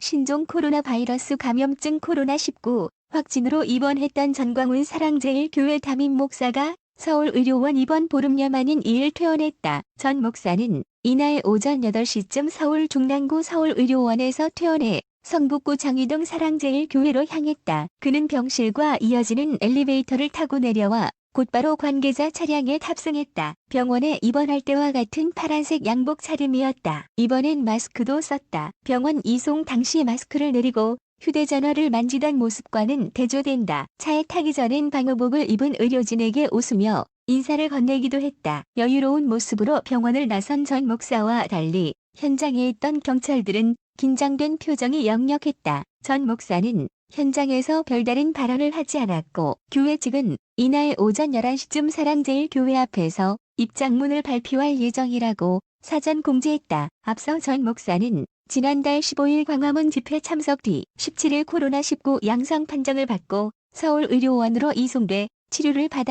신종 코로나 바이러스 감염증 코로나19 확진으로 입원했던 전광훈 사랑제일교회 담임 목사가 서울의료원 입원 보름여 만인 2일 퇴원했다. 전 목사는 이날 오전 8시쯤 서울 중랑구 서울의료원에서 퇴원해 성북구 장위동 사랑제일교회로 향했다. 그는 병실과 이어지는 엘리베이터를 타고 내려와 곧바로 관계자 차량에 탑승했다. 병원에 입원할 때와 같은 파란색 양복 차림이었다. 이번엔 마스크도 썼다. 병원 이송 당시 마스크를 내리고 휴대전화를 만지던 모습과는 대조된다. 차에 타기 전엔 방호복을 입은 의료진에게 웃으며 인사를 건네기도 했다. 여유로운 모습으로 병원을 나선 전 목사와 달리 현장에 있던 경찰들은 긴장된 표정이 역력했다. 전 목사는 현장에서 별다른 발언을 하지 않았고 교회 측은 이날 오전 11시쯤 사랑제일교회 앞에서 입장문을 발표할 예정이라고 사전 공지했다. 앞서 전 목사는 지난달 15일 광화문 집회 참석 뒤 17일 코로나19 양성 판정을 받고 서울의료원으로 이송돼 치료를 받아